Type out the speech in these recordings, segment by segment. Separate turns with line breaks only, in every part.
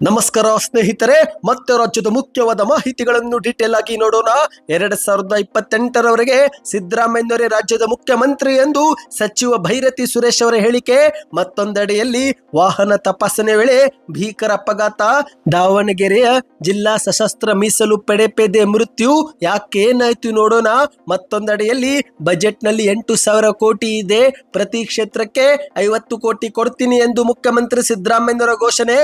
ನಮಸ್ಕಾರ ಸ್ನೇಹಿತರೆ, ಮತ್ತೆ ರಾಜ್ಯದ ಮುಖ್ಯವಾದ ಮಾಹಿತಿಗಳನ್ನು ಡೀಟೇಲ್ ಆಗಿ ನೋಡೋಣ. ಎರಡ್ ಸಾವಿರದ ಇಪ್ಪತ್ತೆಂಟರವರೆಗೆ ಸಿದ್ದರಾಮಯ್ಯನವರೇ ರಾಜ್ಯದ ಮುಖ್ಯಮಂತ್ರಿ ಎಂದು ಸಚಿವ ಭೈರತಿ ಸುರೇಶ್ ಅವರ ಹೇಳಿಕೆ. ಮತ್ತೊಂದೆಡೆಯಲ್ಲಿ ವಾಹನ ತಪಾಸಣೆ ವೇಳೆ ಭೀಕರ ಅಪಘಾತ. ದಾವಣಗೆರೆಯ ಜಿಲ್ಲಾ ಸಶಸ್ತ್ರ ಮೀಸಲು ಪಡೆ ಮೃತ್ಯು. ಯಾಕೆ ಏನಾಯ್ತು ನೋಡೋಣ. ಮತ್ತೊಂದೆಡೆಯಲ್ಲಿ ಬಜೆಟ್ನಲ್ಲಿ ಎಂಟು ಸಾವಿರ ಕೋಟಿ ಇದೆ. ಪ್ರತಿ ಕ್ಷೇತ್ರಕ್ಕೆ ಐವತ್ತು ಕೋಟಿ ಕೊಡ್ತೀನಿ ಎಂದು ಮುಖ್ಯಮಂತ್ರಿ ಸಿದ್ದರಾಮಯ್ಯನವರ ಘೋಷಣೆ.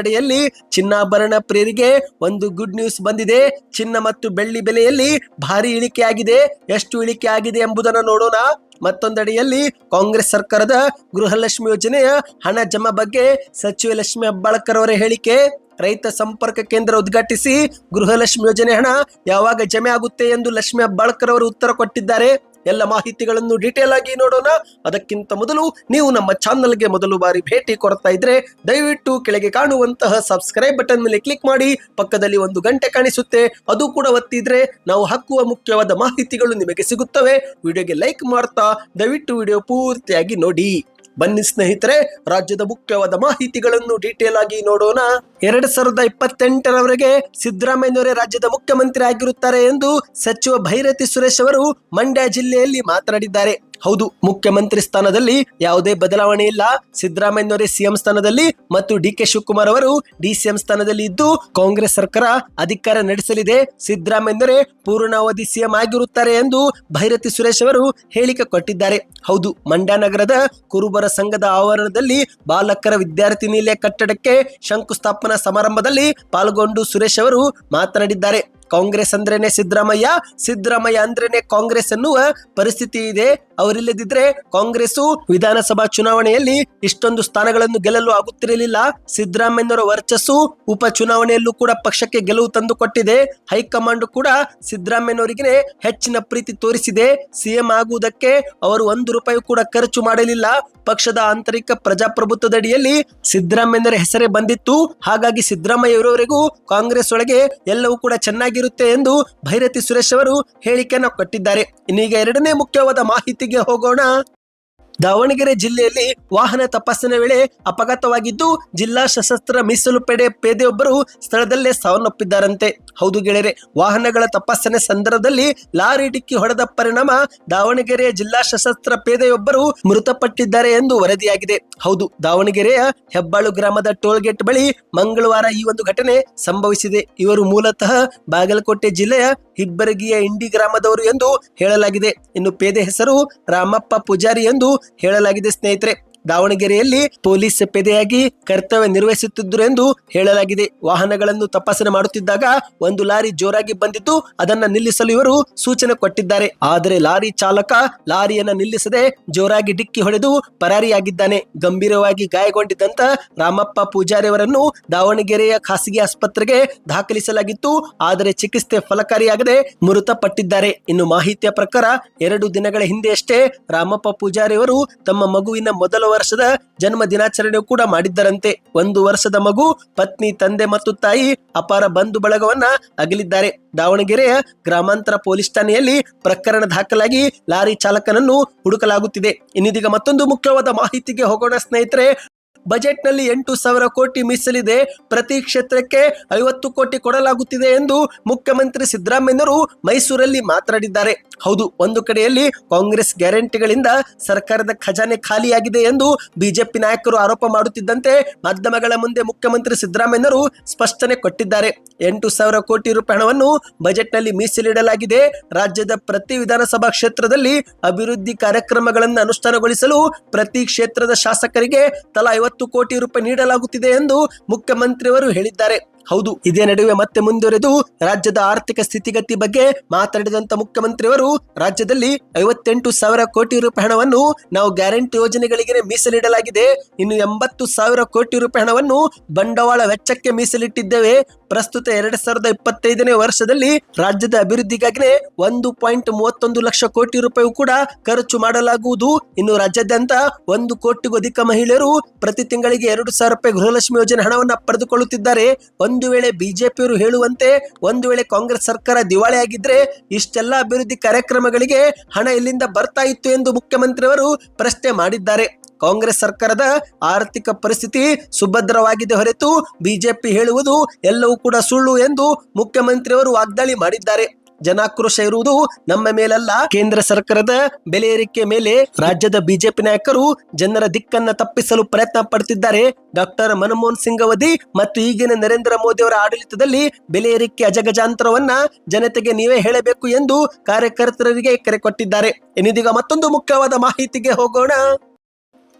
ಮತ್ತೊಂದೆಡೆಯಲ್ಲಿ ಚಿನ್ನಾಭರಣ ಪ್ರಿಯರಿಗೆ ಒಂದು ಗುಡ್ ನ್ಯೂಸ್ ಬಂದಿದೆ. ಚಿನ್ನ ಮತ್ತು ಬೆಳ್ಳಿ ಬೆಲೆಯಲ್ಲಿ ಭಾರಿ ಇಳಿಕೆ ಆಗಿದೆ ಎಷ್ಟು ಇಳಿಕೆ ಆಗಿದೆ ಎಂಬುದನ್ನು ನೋಡೋಣ. ಮತ್ತೊಂದೆಡೆಯಲ್ಲಿ ಕಾಂಗ್ರೆಸ್ ಸರ್ಕಾರದ ಗೃಹಲಕ್ಷ್ಮಿ ಯೋಜನೆಯ ಹಣ ಜಮಾ ಬಗ್ಗೆ ಸಚಿವ ಲಕ್ಷ್ಮಿ ಹೆಬ್ಬಾಳ್ಕರ್ ಅವರ ಹೇಳಿಕೆ. ರೈತ ಸಂಪರ್ಕ ಕೇಂದ್ರ ಉದ್ಘಾಟಿಸಿ ಗೃಹಲಕ್ಷ್ಮಿ ಯೋಜನೆ ಹಣ ಯಾವಾಗ ಜಮೆ ಆಗುತ್ತೆ ಎಂದು ಲಕ್ಷ್ಮಿ ಹೆಬ್ಬಾಳ್ಕರ್ ಅವರು ಉತ್ತರ ಕೊಟ್ಟಿದ್ದಾರೆ. ಎಲ್ಲ ಮಾಹಿತಿಗಳನ್ನು ಡೀಟೇಲ್ ಆಗಿ ನೋಡೋಣ. ಅದಕ್ಕಿಂತ ಮೊದಲು ನೀವು ನಮ್ಮ ಚಾನಲ್ಗೆ ಮೊದಲು ಬಾರಿ ಭೇಟಿ ಕೊಡ್ತಾ ಇದ್ರೆ ದಯವಿಟ್ಟು ಕೆಳಗೆ ಕಾಣುವಂತಹ ಸಬ್ಸ್ಕ್ರೈಬ್ ಬಟನ್ ಮೇಲೆ ಕ್ಲಿಕ್ ಮಾಡಿ. ಪಕ್ಕದಲ್ಲಿ ಒಂದು ಗಂಟೆ ಕಾಣಿಸುತ್ತೆ. ಅದು ಕೂಡ ಒತ್ತಿದ್ರೆ ನಾವು ಹಾಕುವ ಮುಖ್ಯವಾದ ಮಾಹಿತಿಗಳು ನಿಮಗೆ ಸಿಗುತ್ತವೆ. ವಿಡಿಯೋಗೆ ಲೈಕ್ ಮಾಡ್ತಾ ದಯವಿಟ್ಟು ವಿಡಿಯೋ ಪೂರ್ತಿಯಾಗಿ ನೋಡಿ. ಬನ್ನಿ ಸ್ನೇಹಿತರೆ, ರಾಜ್ಯದ ಮುಖ್ಯವಾದ ಮಾಹಿತಿಗಳನ್ನು ಡೀಟೇಲ್ ಆಗಿ ನೋಡೋಣ. ಎರಡ್ ಸಾವಿರದ ಇಪ್ಪತ್ತೆಂಟರವರೆಗೆ ಸಿದ್ದರಾಮಯ್ಯವರೇ ರಾಜ್ಯದ ಮುಖ್ಯಮಂತ್ರಿ ಆಗಿರುತ್ತಾರೆ ಎಂದು ಸಚಿವ ಭೈರತಿ ಸುರೇಶ್ ಅವರು ಮಂಡ್ಯ ಜಿಲ್ಲೆಯಲ್ಲಿ ಮಾತನಾಡಿದ್ದಾರೆ. ಹೌದು, ಮುಖ್ಯಮಂತ್ರಿ ಸ್ಥಾನದಲ್ಲಿ ಯಾವುದೇ ಬದಲಾವಣೆ ಇಲ್ಲ. ಸಿದ್ದರಾಮಯ್ಯನವರೇ ಸಿಎಂ ಸ್ಥಾನದಲ್ಲಿ ಮತ್ತು ಡಿ ಕೆ ಶಿವಕುಮಾರ್ ಅವರು ಡಿಸಿಎಂ ಸ್ಥಾನದಲ್ಲಿ ಇದ್ದು ಕಾಂಗ್ರೆಸ್ ಸರ್ಕಾರ ಅಧಿಕಾರ ನಡೆಸಲಿದೆ. ಸಿದ್ದರಾಮಯ್ಯನವರೇ ಪೂರ್ಣಾವಧಿ ಸಿಎಂ ಆಗಿರುತ್ತಾರೆ ಎಂದು ಭೈರತಿ ಸುರೇಶ್ ಅವರು ಹೇಳಿಕೆ ಕೊಟ್ಟಿದ್ದಾರೆ. ಹೌದು, ಮಂಡ್ಯ ನಗರದ ಕುರುಬರ ಸಂಘದ ಆವರಣದಲ್ಲಿ ಬಾಲಕರ ವಿದ್ಯಾರ್ಥಿ ನಿಲಯ ಕಟ್ಟಡಕ್ಕೆ ಶಂಕುಸ್ಥಾಪನಾ ಸಮಾರಂಭದಲ್ಲಿ ಪಾಲ್ಗೊಂಡು ಸುರೇಶ್ ಅವರು ಮಾತನಾಡಿದ್ದಾರೆ. ಕಾಂಗ್ರೆಸ್ ಅಂದ್ರೇನೆ ಸಿದ್ದರಾಮಯ್ಯ ಸಿದ್ದರಾಮಯ್ಯ ಅಂದ್ರೇನೆ ಕಾಂಗ್ರೆಸ್ ಅನ್ನುವ ಪರಿಸ್ಥಿತಿ ಇದೆ. ಅವರಿಲ್ಲದಿದ್ರೆ ಕಾಂಗ್ರೆಸ್ ವಿಧಾನಸಭಾ ಚುನಾವಣೆಯಲ್ಲಿ ಇಷ್ಟೊಂದು ಸ್ಥಾನಗಳನ್ನು ಗೆಲ್ಲಲು ಆಗುತ್ತಿರಲಿಲ್ಲ. ಸಿದ್ದರಾಮಯ್ಯನವರ ವರ್ಚಸ್ಸು ಉಪ ಚುನಾವಣೆಯಲ್ಲೂ ಕೂಡ ಪಕ್ಷಕ್ಕೆ ಗೆಲುವು ತಂದುಕೊಟ್ಟಿದೆ ಹೈಕಮಾಂಡ್ ಕೂಡ ಸಿದ್ದರಾಮಯ್ಯನವರಿಗೆ ಹೆಚ್ಚಿನ ಪ್ರೀತಿ ತೋರಿಸಿದೆ. ಸಿಎಂ ಆಗುವುದಕ್ಕೆ ಅವರು ಒಂದು ರೂಪಾಯಿ ಕೂಡ ಖರ್ಚು ಮಾಡಲಿಲ್ಲ ಪಕ್ಷದ ಆಂತರಿಕ ಪ್ರಜಾಪ್ರಭುತ್ವದಡಿಯಲ್ಲಿ ಸಿದ್ದರಾಮಯ್ಯನವರ ಹೆಸರೇ ಬಂದಿತ್ತು. ಹಾಗಾಗಿ ಸಿದ್ದರಾಮಯ್ಯ ಕಾಂಗ್ರೆಸ್ ಒಳಗೆ ಎಲ್ಲವೂ ಕೂಡ ಚೆನ್ನಾಗಿರುತ್ತೆ ಎಂದು ಭೈರತಿ ಸುರೇಶ್ ಅವರು ಹೇಳಿಕೆಯನ್ನು ಕೊಟ್ಟಿದ್ದಾರೆ. ಇನ್ನೀಗ ಎರಡನೇ ಮುಖ್ಯವಾದ ಮಾಹಿತಿಗೆ ಹೋಗೋಣ. ದಾವಣಗೆರೆ ಜಿಲ್ಲೆಯಲ್ಲಿ ವಾಹನ ತಪಾಸಣೆ ವೇಳೆ ಅಪಘಾತವಾಗಿದ್ದು, ಜಿಲ್ಲಾ ಸಶಸ್ತ್ರ ಮೀಸಲು ಪಡೆ ಪೇದೆಯೊಬ್ಬರು ಸ್ಥಳದಲ್ಲೇ ಸಾವನ್ನಪ್ಪಿದ್ದಾರಂತೆ. ಹೌದು ಗೆಳೆಯರೆ, ವಾಹನಗಳ ತಪಾಸಣೆ ಸಂದರ್ಭದಲ್ಲಿ ಲಾರಿ ಡಿಕ್ಕಿ ಹೊಡೆದ ಪರಿಣಾಮ ದಾವಣಗೆರೆಯ ಜಿಲ್ಲಾ ಸಶಸ್ತ್ರ ಪೇದೆಯೊಬ್ಬರು ಮೃತಪಟ್ಟಿದ್ದಾರೆ ಎಂದು ವರದಿಯಾಗಿದೆ. ಹೌದು, ದಾವಣಗೆರೆಯ ಹೆಬ್ಬಾಳು ಗ್ರಾಮದ ಟೋಲ್ ಗೇಟ್ ಬಳಿ ಮಂಗಳವಾರ ಈ ಒಂದು ಘಟನೆ ಸಂಭವಿಸಿದೆ. ಇವರು ಮೂಲತಃ ಬಾಗಲಕೋಟೆ ಜಿಲ್ಲೆಯ ಹಿಬ್ಬರಗಿಯ ಇಂಡಿ ಗ್ರಾಮದವರು ಎಂದು ಹೇಳಲಾಗಿದೆ. ಇನ್ನು ಪೇದೆ ಹೆಸರು ರಾಮಪ್ಪ ಪೂಜಾರಿ ಎಂದು ಹೇಳಲಾಗಿದೆ ಸ್ನೇಹಿತರೆ. ದಾವಣಗೆರೆಯಲ್ಲಿ ಪೊಲೀಸ್ ಪೇದೆಯಾಗಿ ಕರ್ತವ್ಯ ನಿರ್ವಹಿಸುತ್ತಿದ್ದರು ಎಂದು ಹೇಳಲಾಗಿದೆ. ವಾಹನಗಳನ್ನು ತಪಾಸಣೆ ಮಾಡುತ್ತಿದ್ದಾಗ ಒಂದು ಲಾರಿ ಜೋರಾಗಿ ಬಂದಿದ್ದು, ಅದನ್ನ ನಿಲ್ಲಿಸಲು ಇವರು ಸೂಚನೆ ಕೊಟ್ಟಿದ್ದಾರೆ. ಆದರೆ ಲಾರಿ ಚಾಲಕ ಲಾರಿಯನ್ನ ನಿಲ್ಲಿಸದೆ ಜೋರಾಗಿ ಡಿಕ್ಕಿ ಹೊಡೆದು ಪರಾರಿಯಾಗಿದ್ದಾನೆ. ಗಂಭೀರವಾಗಿ ಗಾಯಗೊಂಡಿದ್ದಂತ ರಾಮಪ್ಪ ಪೂಜಾರಿ ಅವರನ್ನು ದಾವಣಗೆರೆಯ ಖಾಸಗಿ ಆಸ್ಪತ್ರೆಗೆ ದಾಖಲಿಸಲಾಗಿತ್ತು. ಆದರೆ ಚಿಕಿತ್ಸೆ ಫಲಕಾರಿಯಾಗದೆ ಮೃತಪಟ್ಟಿದ್ದಾರೆ. ಇನ್ನು ಮಾಹಿತಿಯ ಪ್ರಕಾರ ಎರಡು ದಿನಗಳ ಹಿಂದೆಯಷ್ಟೇ ರಾಮಪ್ಪ ಪೂಜಾರಿ ಅವರು ತಮ್ಮ ಮಗುವಿನ ಮೊದಲ ವರ್ಷದ ಜನ್ಮ ದಿನಾಚರಣೆ ಕೂಡ ಮಾಡಿದ್ದರಂತೆ. ಒಂದು ವರ್ಷದ ಮಗು, ಪತ್ನಿ, ತಂದೆ ಮತ್ತು ತಾಯಿ ಅಪಾರ ಬಂಧು ಬಳಗವನ್ನ ಅಗಲಿದ್ದಾರೆ. ದಾವಣಗೆರೆಯ ಗ್ರಾಮಾಂತರ ಪೊಲೀಸ್ ಠಾಣೆಯಲ್ಲಿ ಪ್ರಕರಣ ದಾಖಲಾಗಿ ಲಾರಿ ಚಾಲಕನನ್ನು ಹುಡುಕಲಾಗುತ್ತಿದೆ. ಇನ್ನಿದೀಗ ಮತ್ತೊಂದು ಮುಖ್ಯವಾದ ಮಾಹಿತಿಗೆ ಹೋಗೋಣ ಸ್ನೇಹಿತರೆ. ಬಜೆಟ್ನಲ್ಲಿ ಎಂಟು ಸಾವಿರ ಕೋಟಿ ಮೀಸಲಿದೆ. ಪ್ರತಿ ಕ್ಷೇತ್ರಕ್ಕೆ ಐವತ್ತು ಕೋಟಿ ಕೊಡಲಾಗುತ್ತಿದೆ ಎಂದು ಮುಖ್ಯಮಂತ್ರಿ ಸಿದ್ದರಾಮಯ್ಯನವರು ಮೈಸೂರಲ್ಲಿ ಮಾತನಾಡಿದ್ದಾರೆ. ಹೌದು, ಒಂದು ಕಡೆಯಲ್ಲಿ ಕಾಂಗ್ರೆಸ್ ಗ್ಯಾರಂಟಿಗಳಿಂದ ಸರ್ಕಾರದ ಖಜಾನೆ ಖಾಲಿಯಾಗಿದೆ ಎಂದು ಬಿಜೆಪಿ ನಾಯಕರು ಆರೋಪ ಮಾಡುತ್ತಿದ್ದಂತೆ ಮಾಧ್ಯಮಗಳ ಮುಂದೆ ಮುಖ್ಯಮಂತ್ರಿ ಸಿದ್ದರಾಮಯ್ಯನವರು ಸ್ಪಷ್ಟನೆ ಕೊಟ್ಟಿದ್ದಾರೆ. ಎಂಟು ಸಾವಿರ ಕೋಟಿ ರೂಪಾಯಿ ಹಣವನ್ನು ಬಜೆಟ್ನಲ್ಲಿ ಮೀಸಲಿಡಲಾಗಿದೆ. ರಾಜ್ಯದ ಪ್ರತಿ ವಿಧಾನಸಭಾ ಕ್ಷೇತ್ರದಲ್ಲಿ ಅಭಿವೃದ್ಧಿ ಕಾರ್ಯಕ್ರಮಗಳನ್ನು ಅನುಷ್ಠಾನಗೊಳಿಸಲು ಪ್ರತಿ ಕ್ಷೇತ್ರದ ಶಾಸಕರಿಗೆ ತಲಾ ಐವತ್ತು ಕೋಟಿ ರೂಪಾಯಿ ನೀಡಲಾಗುತ್ತಿದೆ ಎಂದು ಮುಖ್ಯಮಂತ್ರಿಯವರು ಹೇಳಿದ್ದಾರೆ. ಹೌದು, ಇದೇ ನಡುವೆ ಮತ್ತೆ ಮುಂದುವರೆದು ರಾಜ್ಯದ ಆರ್ಥಿಕ ಸ್ಥಿತಿಗತಿ ಬಗ್ಗೆ ಮಾತನಾಡಿದಂತ ಮುಖ್ಯಮಂತ್ರಿಯವರು, ರಾಜ್ಯದಲ್ಲಿ ಐವತ್ತೆಂಟು ಸಾವಿರ ಕೋಟಿ ರೂಪಾಯಿ ಹಣವನ್ನು ನಾವು ಗ್ಯಾರಂಟಿ ಯೋಜನೆಗಳಿಗೆ ಮೀಸಲಿಡಲಾಗಿದೆ. ಇನ್ನು ಎಂಬತ್ತು ಸಾವಿರ ಕೋಟಿ ರೂಪಾಯಿ ಹಣವನ್ನು ಬಂಡವಾಳ ವೆಚ್ಚಕ್ಕೆ ಮೀಸಲಿಟ್ಟಿದ್ದೇವೆ. ಪ್ರಸ್ತುತ ಎರಡ್ ಸಾವಿರದ ಇಪ್ಪತ್ತೈದನೇ ವರ್ಷದಲ್ಲಿ ರಾಜ್ಯದ ಅಭಿವೃದ್ಧಿಗಾಗಿನೇ ಒಂದು ಪಾಯಿಂಟ್ ಮೂವತ್ತೊಂದು ಲಕ್ಷ ಕೋಟಿ ರೂಪಾಯಿ ಕೂಡ ಖರ್ಚು ಮಾಡಲಾಗುವುದು. ಇನ್ನು ರಾಜ್ಯಾದ್ಯಂತ ಒಂದು ಕೋಟಿಗೂ ಅಧಿಕ ಮಹಿಳೆಯರು ಪ್ರತಿ ತಿಂಗಳಿಗೆ ಎರಡು ಸಾವಿರ ರೂಪಾಯಿ ಗೃಹಲಕ್ಷ್ಮಿ ಯೋಜನೆ ಹಣವನ್ನು ಪಡೆದುಕೊಳ್ಳುತ್ತಿದ್ದಾರೆ. ವೇಳೆ ಬಿಜೆಪಿಯವರು ಹೇಳುವಂತೆ ಒಂದು ವೇಳೆ ಕಾಂಗ್ರೆಸ್ ಸರ್ಕಾರ ದಿವಾಳಿ ಆಗಿದ್ರೆ ಇಷ್ಟೆಲ್ಲ ಅಭಿವೃದ್ಧಿ ಕಾರ್ಯಕ್ರಮಗಳಿಗೆ ಹಣ ಎಲ್ಲಿಂದ ಬರ್ತಾ ಇತ್ತು ಎಂದು ಮುಖ್ಯಮಂತ್ರಿಯವರು ಪ್ರಶ್ನೆ ಮಾಡಿದ್ದಾರೆ. ಕಾಂಗ್ರೆಸ್ ಸರ್ಕಾರದ ಆರ್ಥಿಕ ಪರಿಸ್ಥಿತಿ ಸುಭದ್ರವಾಗಿದೆ ಹೊರತು ಬಿಜೆಪಿ ಹೇಳುವುದು ಎಲ್ಲವೂ ಕೂಡ ಸುಳ್ಳು ಎಂದು ಮುಖ್ಯಮಂತ್ರಿಯವರು ವಾಗ್ದಾಳಿ ಮಾಡಿದ್ದಾರೆ. ಜನಾಕ್ರೋಶ ಇರುವುದು ನಮ್ಮ ಮೇಲಲ್ಲ. ಕೇಂದ್ರ ಸರ್ಕಾರದ ಬೆಲೆ ಏರಿಕೆ ಮೇಲೆ ರಾಜ್ಯದ ಬಿಜೆಪಿ ನಾಯಕರು ಜನರ ದಿಕ್ಕನ್ನ ತಪ್ಪಿಸಲು ಪ್ರಯತ್ನ ಪಡುತ್ತಿದ್ದಾರೆ ಡಾಕ್ಟರ್ ಮನಮೋಹನ್ ಸಿಂಗ್ ಅವಧಿ ಮತ್ತು ಈಗಿನ ನರೇಂದ್ರ ಮೋದಿ ಅವರ ಆಡಳಿತದಲ್ಲಿ ಬೆಲೆ ಏರಿಕೆ ಅಜಗಜಾಂತರವನ್ನ ಜನತೆಗೆ ನೀವೇ ಹೇಳಬೇಕು ಎಂದು ಕಾರ್ಯಕರ್ತರಿಗೆ ಕರೆ ಕೊಟ್ಟಿದ್ದಾರೆ. ಇನ್ನಿದೀಗ ಮತ್ತೊಂದು ಮುಖ್ಯವಾದ ಮಾಹಿತಿಗೆ ಹೋಗೋಣ.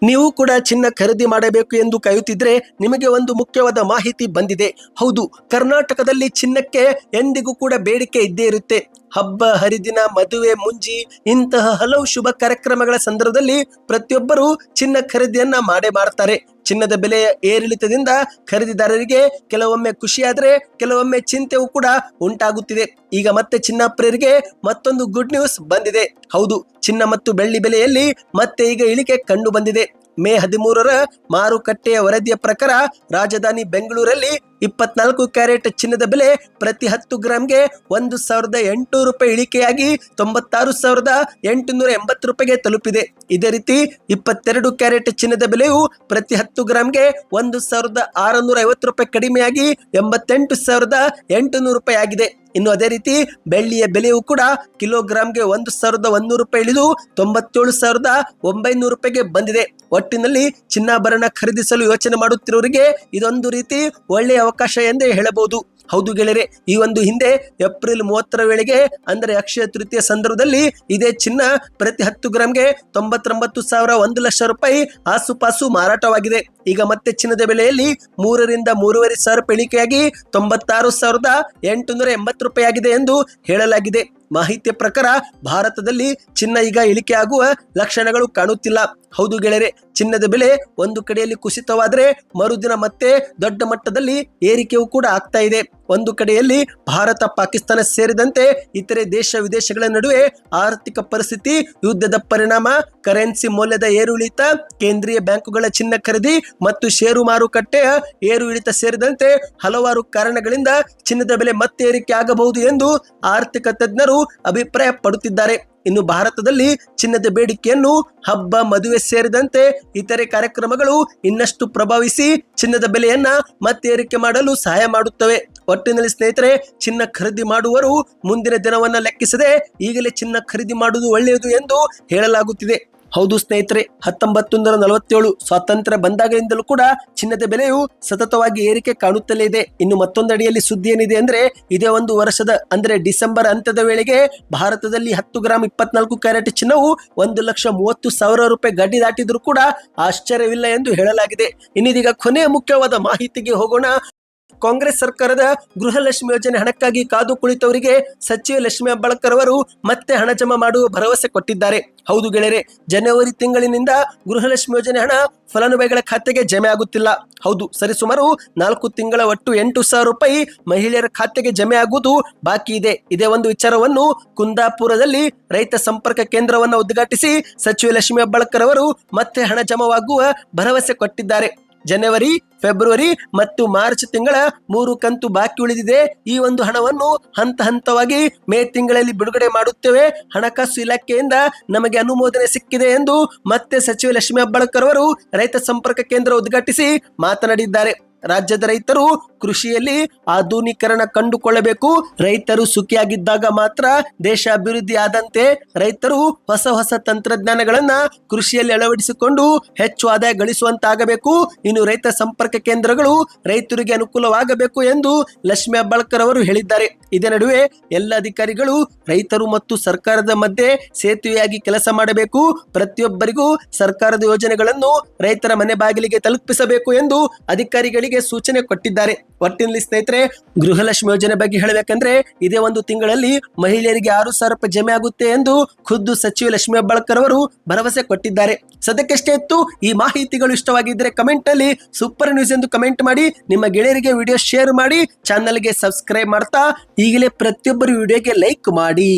ನೀವು ಕೂಡ ಚಿನ್ನ ಖರೀದಿ ಮಾಡಬೇಕು ಎಂದು ಕಾಯುತ್ತಿದ್ರೆ ನಿಮಗೆ ಒಂದು ಮುಖ್ಯವಾದ ಮಾಹಿತಿ ಬಂದಿದೆ. ಹೌದು, ಕರ್ನಾಟಕದಲ್ಲಿ ಚಿನ್ನಕ್ಕೆ ಎಂದಿಗೂ ಕೂಡ ಬೇಡಿಕೆ ಇದ್ದೇ ಇರುತ್ತೆ. ಹಬ್ಬ ಹರಿದಿನ ಮದುವೆ ಮುಂಜಿ ಇಂತಹ ಹಲವು ಶುಭ ಕಾರ್ಯಕ್ರಮಗಳ ಸಂದರ್ಭದಲ್ಲಿ ಪ್ರತಿಯೊಬ್ಬರು ಚಿನ್ನ ಖರೀದಿಯನ್ನ ಮಾಡೇ ಮಾಡ್ತಾರೆ. ಚಿನ್ನದ ಬೆಲೆಯ ಏರಿಳಿತದಿಂದ ಖರೀದಿದಾರರಿಗೆ ಕೆಲವೊಮ್ಮೆ ಖುಷಿಯಾದರೆ ಕೆಲವೊಮ್ಮೆ ಚಿಂತೆಯೂ ಕೂಡ ಉಂಟಾಗುತ್ತಿದೆ. ಈಗ ಮತ್ತೆ ಚಿನ್ನ ಪ್ರಿಯರಿಗೆ ಮತ್ತೊಂದು ಗುಡ್ ನ್ಯೂಸ್ ಬಂದಿದೆ. ಹೌದು, ಚಿನ್ನ ಮತ್ತು ಬೆಳ್ಳಿ ಬೆಲೆಯಲ್ಲಿ ಮತ್ತೆ ಈಗ ಇಳಿಕೆ ಕಂಡು ಬಂದಿದೆ. ಮೇ ಹದಿಮೂರರ ಮಾರುಕಟ್ಟೆಯ ವರದಿಯ ಪ್ರಕಾರ ರಾಜಧಾನಿ ಬೆಂಗಳೂರಲ್ಲಿ ಇಪ್ಪತ್ನಾಲ್ಕು ಕ್ಯಾರೆಟ್ ಚಿನ್ನದ ಬೆಲೆ ಪ್ರತಿ ಹತ್ತು ಗ್ರಾಮ್ಗೆ ಒಂದು ಸಾವಿರದ ಎಂಟುನೂರು ರೂಪಾಯಿ ಇಳಿಕೆಯಾಗಿ ತೊಂಬತ್ತಾರು ಸಾವಿರದ ಎಂಟುನೂರ ಎಂಬತ್ತು ರೂಪಾಯಿಗೆ ತಲುಪಿದೆ. ಇದೇ ರೀತಿ ಇಪ್ಪತ್ತೆರಡು ಕ್ಯಾರೆಟ್ ಚಿನ್ನದ ಬೆಲೆಯು ಪ್ರತಿ ಹತ್ತು ಗ್ರಾಮ್ಗೆ ಒಂದು ಸಾವಿರದ ಆರುನೂರ ಐವತ್ತು ರೂಪಾಯಿ ಕಡಿಮೆಯಾಗಿ ಎಂಬತ್ತೆಂಟು ಸಾವಿರದ ಎಂಟುನೂರು ರೂಪಾಯಿ ಆಗಿದೆ. ಇನ್ನು ಅದೇ ರೀತಿ ಬೆಳ್ಳಿಯ ಬೆಲೆಯೂ ಕೂಡ ಕಿಲೋಗ್ರಾಂಗೆ ಒಂದು ಸಾವಿರದ ಒಂದೂರು ರೂಪಾಯಿ ಇಳಿದು ತೊಂಬತ್ತೇಳು ಸಾವಿರದ ಒಂಬೈನೂರು ರೂಪಾಯಿಗೆ ಬಂದಿದೆ. ಒಟ್ಟಿನಲ್ಲಿ ಚಿನ್ನಾಭರಣ ಖರೀದಿಸಲು ಯೋಚನೆ ಮಾಡುತ್ತಿರುವವರಿಗೆ ಇದೊಂದು ರೀತಿ ಒಳ್ಳೆಯ ಅವಕಾಶ ಎಂದೇ ಹೇಳಬಹುದು. ಹೌದು ಗೆಳೆಯರೆ, ಈ ಒಂದು ಹಿಂದೆ ಏಪ್ರಿಲ್ ಮೂವತ್ತರ ವೇಳೆಗೆ, ಅಂದರೆ ಅಕ್ಷಯ ತೃತೀಯ ಸಂದರ್ಭದಲ್ಲಿ ಇದೇ ಚಿನ್ನ ಪ್ರತಿ ಹತ್ತು ಗ್ರಾಮ್ಗೆ ತೊಂಬತ್ತೊಂಬತ್ತು ಸಾವಿರ ಒಂದು ಲಕ್ಷ ರೂಪಾಯಿ ಆಸುಪಾಸು ಮಾರಾಟವಾಗಿದೆ. ಈಗ ಮತ್ತೆ ಚಿನ್ನದ ಬೆಲೆಯಲ್ಲಿ ಮೂರರಿಂದ ಮೂರುವರೆ ಸಾವಿರ ರೂಪಾಯಿ ಇಳಿಕೆಯಾಗಿ ತೊಂಬತ್ತಾರು ಸಾವಿರದ ಎಂಟುನೂರ ಎಂಬತ್ತು ರೂಪಾಯಿ ಆಗಿದೆ ಎಂದು ಹೇಳಲಾಗಿದೆ. ಮಾಹಿತಿಯ ಪ್ರಕಾರ ಭಾರತದಲ್ಲಿ ಚಿನ್ನ ಈಗ ಇಳಿಕೆ ಆಗುವ ಲಕ್ಷಣಗಳು ಕಾಣುತ್ತಿಲ್ಲ. ಹೌದು ಗೆಳೆಯರೆ, ಚಿನ್ನದ ಬೆಲೆ ಒಂದು ಕಡೆಯಲ್ಲಿ ಕುಸಿತವಾದರೆ ಮರುದಿನ ಮತ್ತೆ ದೊಡ್ಡ ಮಟ್ಟದಲ್ಲಿ ಏರಿಕೆಯೂ ಕೂಡ ಆಗ್ತಾ ಇದೆ. ಒಂದು ಕಡೆಯಲ್ಲಿ ಭಾರತ, ಪಾಕಿಸ್ತಾನ ಸೇರಿದಂತೆ ಇತರೆ ದೇಶ ವಿದೇಶಗಳ ನಡುವೆ ಆರ್ಥಿಕ ಪರಿಸ್ಥಿತಿ, ಯುದ್ಧದ ಪರಿಣಾಮ, ಕರೆನ್ಸಿ ಮೌಲ್ಯದ ಏರುಳಿತ, ಕೇಂದ್ರೀಯ ಬ್ಯಾಂಕುಗಳ ಚಿನ್ನ ಖರೀದಿ ಮತ್ತು ಷೇರು ಮಾರುಕಟ್ಟೆಯ ಏರು ಇಳಿತ ಸೇರಿದಂತೆ ಹಲವಾರು ಕಾರಣಗಳಿಂದ ಚಿನ್ನದ ಬೆಲೆ ಮತ್ತೆ ಏರಿಕೆ ಆಗಬಹುದು ಎಂದು ಆರ್ಥಿಕ ತಜ್ಞರು ಅಭಿಪ್ರಾಯ ಪಡುತ್ತಿದ್ದಾರೆ ಇನ್ನು ಭಾರತದಲ್ಲಿ ಚಿನ್ನದ ಬೇಡಿಕೆಯನ್ನು ಹಬ್ಬ, ಮದುವೆ ಸೇರಿದಂತೆ ಇತರೆ ಕಾರ್ಯಕ್ರಮಗಳು ಇನ್ನಷ್ಟು ಪ್ರಭಾವಿಸಿ ಚಿನ್ನದ ಬೆಲೆಯನ್ನ ಮತ್ತೆ ಏರಿಕೆ ಮಾಡಲು ಸಹಾಯ ಮಾಡುತ್ತವೆ. ಒಟ್ಟಿನಲ್ಲಿ ಸ್ನೇಹಿತರೆ, ಚಿನ್ನ ಖರೀದಿ ಮಾಡುವರು ಮುಂದಿನ ದಿನವನ್ನ ಲೆಕ್ಕಿಸದೆ ಈಗಲೇ ಚಿನ್ನ ಖರೀದಿ ಮಾಡುವುದು ಒಳ್ಳೆಯದು ಎಂದು ಹೇಳಲಾಗುತ್ತಿದೆ. ಹೌದು ಸ್ನೇಹಿತರೆ ಹತ್ತೊಂಬತ್ತು ನೂರ ನಲವತ್ತೇಳು ಸ್ವಾತಂತ್ರ್ಯ ಬಂದಾಗಲಿಂದಲೂ ಕೂಡ ಚಿನ್ನದ ಬೆಲೆಯು ಸತತವಾಗಿ ಏರಿಕೆ ಕಾಣುತ್ತಲೇ ಇದೆ. ಇನ್ನು ಮತ್ತೊಂದಡಿಯಲ್ಲಿ ಸುದ್ದಿ ಏನಿದೆ ಅಂದ್ರೆ, ಇದೇ ಒಂದು ವರ್ಷದ, ಅಂದ್ರೆ ಡಿಸೆಂಬರ್ ಅಂತ್ಯದ ವೇಳೆಗೆ ಭಾರತದಲ್ಲಿ ಹತ್ತು ಗ್ರಾಂ ಇಪ್ಪತ್ನಾಲ್ಕು ಕ್ಯಾರೆಟ್ ಚಿನ್ನವು ಒಂದು ಲಕ್ಷ ಮೂವತ್ತು ಸಾವಿರ ರೂಪಾಯಿ ಗಡ್ಡಿ ದಾಟಿದ್ರು ಕೂಡ ಆಶ್ಚರ್ಯವಿಲ್ಲ ಎಂದು ಹೇಳಲಾಗಿದೆ. ಇನ್ನಿದೀಗ ಕೊನೆಯ ಮುಖ್ಯವಾದ ಮಾಹಿತಿಗೆ ಹೋಗೋಣ. ಕಾಂಗ್ರೆಸ್ ಸರ್ಕಾರದ ಗೃಹಲಕ್ಷ್ಮಿ ಯೋಜನೆ ಹಣಕ್ಕಾಗಿ ಕಾದು ಕುಳಿತವರಿಗೆ ಸಚಿವ ಲಕ್ಷ್ಮಿ ಹೆಬ್ಬಾಳ್ಕರ್ ಅವರು ಮತ್ತೆ ಹಣ ಜಮಾ ಮಾಡುವ ಭರವಸೆ ಕೊಟ್ಟಿದ್ದಾರೆ. ಹೌದು ಗೆಳೆಯರೆ, ಜನವರಿ ತಿಂಗಳಿನಿಂದ ಗೃಹಲಕ್ಷ್ಮಿ ಯೋಜನೆ ಹಣ ಫಲಾನುಭವಿಗಳ ಖಾತೆಗೆ ಜಮೆ ಆಗುತ್ತಿಲ್ಲ. ಹೌದು, ಸರಿಸುಮಾರು ನಾಲ್ಕು ತಿಂಗಳ ಒಟ್ಟು ಎಂಟು ಸಾವಿರ ರೂಪಾಯಿ ಮಹಿಳೆಯರ ಖಾತೆಗೆ ಜಮೆ ಆಗುವುದು ಬಾಕಿ ಇದೆ. ಇದೇ ಒಂದು ವಿಚಾರವನ್ನು ಕುಂದಾಪುರದಲ್ಲಿ ರೈತ ಸಂಪರ್ಕ ಕೇಂದ್ರವನ್ನು ಉದ್ಘಾಟಿಸಿ ಸಚಿವ ಲಕ್ಷ್ಮಿ ಹೆಬ್ಬಾಳ್ಕರ್ ಅವರು ಮತ್ತೆ ಹಣ ಜಮಾವಾಗುವ ಭರವಸೆ ಕೊಟ್ಟಿದ್ದಾರೆ. ಜನವರಿ, ಫೆಬ್ರವರಿ ಮತ್ತು ಮಾರ್ಚ್ ತಿಂಗಳ ಮೂರು ಕಂತು ಬಾಕಿ ಉಳಿದಿದೆ. ಈ ಒಂದು ಹಣವನ್ನು ಹಂತ ಹಂತವಾಗಿ ಮೇ ತಿಂಗಳಲ್ಲಿ ಬಿಡುಗಡೆ ಮಾಡುತ್ತೇವೆ. ಹಣಕಾಸು ಇಲಾಖೆಯಿಂದ ನಮಗೆ ಅನುಮೋದನೆ ಸಿಕ್ಕಿದೆ ಎಂದು ಮತ್ತೆ ಸಚಿವ ಲಕ್ಷ್ಮೀ ಹೆಬ್ಬಾಳ್ಕರ್ ಅವರು ರೈತ ಸಂಪರ್ಕ ಕೇಂದ್ರ ಉದ್ಘಾಟಿಸಿ ಮಾತನಾಡಿದ್ದಾರೆ. ರಾಜ್ಯದ ರೈತರು ಕೃಷಿಯಲ್ಲಿ ಆಧುನೀಕರಣ ಕಂಡುಕೊಳ್ಳಬೇಕು. ರೈತರು ಸುಖಿಯಾಗಿದ್ದಾಗ ಮಾತ್ರ ದೇಶ ಅಭಿವೃದ್ಧಿ ಆದಂತೆ ರೈತರು ಹೊಸ ಹೊಸ ತಂತ್ರಜ್ಞಾನಗಳನ್ನ ಕೃಷಿಯಲ್ಲಿ ಅಳವಡಿಸಿಕೊಂಡು ಹೆಚ್ಚು ಆದಾಯ ಗಳಿಸುವಂತಾಗಬೇಕು. ಇನ್ನು ರೈತ ಸಂಪರ್ಕ ಕೇಂದ್ರಗಳು ರೈತರಿಗೆ ಅನುಕೂಲವಾಗಬೇಕು ಎಂದು ಲಕ್ಷ್ಮಿ ಹೆಬ್ಬಾಳ್ಕರ್ ಅವರು ಹೇಳಿದ್ದಾರೆ. ಇದೇ ನಡುವೆ ಎಲ್ಲ ಅಧಿಕಾರಿಗಳು, ರೈತರು ಮತ್ತು ಸರ್ಕಾರದ ಮಧ್ಯೆ ಸೇತುವೆಯಾಗಿ ಕೆಲಸ ಮಾಡಬೇಕು. ಪ್ರತಿಯೊಬ್ಬರಿಗೂ ಸರ್ಕಾರದ ಯೋಜನೆಗಳನ್ನು ರೈತರ ಮನೆ ಬಾಗಿಲಿಗೆ ತಲುಪಿಸಬೇಕು ಎಂದು ಅಧಿಕಾರಿಗಳಿಗೆ ಸೂಚನೆ ಕೊಟ್ಟಿದ್ದಾರೆ. ಒಟ್ಟಿನಲ್ಲಿ ಸ್ನೇಹಿತರೆ, ಗೃಹಲಕ್ಷ್ಮಿ ಯೋಜನೆ ಬಗ್ಗೆ ಹೇಳಬೇಕಂದ್ರೆ ಇದೇ ಒಂದು ತಿಂಗಳಲ್ಲಿ ಮಹಿಳೆಯರಿಗೆ ಆರು ಸಾವಿರ ರೂಪಾಯಿ ಜಮೆ ಆಗುತ್ತೆ ಎಂದು ಖುದ್ದು ಸಚಿವ ಲಕ್ಷ್ಮಿ ಹೆಬ್ಬಾಳ್ಕರ್ ಅವರು ಭರವಸೆ ಕೊಟ್ಟಿದ್ದಾರೆ. ಸದ್ಯಕ್ಕೆಷ್ಟೇ ಇತ್ತು, ಈ ಮಾಹಿತಿಗಳು ಇಷ್ಟವಾಗಿದ್ದರೆ ಕಮೆಂಟ್ ಅಲ್ಲಿ ಸೂಪರ್ ನ್ಯೂಸ್ ಎಂದು ಕಮೆಂಟ್ ಮಾಡಿ, ನಿಮ್ಮ ಗೆಳೆಯರಿಗೆ ವಿಡಿಯೋ ಶೇರ್ ಮಾಡಿ ಚಾನಲ್ಗೆ ಸಬ್ಸ್ಕ್ರೈಬ್ ಮಾಡ್ತಾ, ಈಗಲೇ ಪ್ರತಿಯೊಬ್ಬರು ವಿಡಿಯೋಗೆ ಲೈಕ್ ಮಾಡಿ.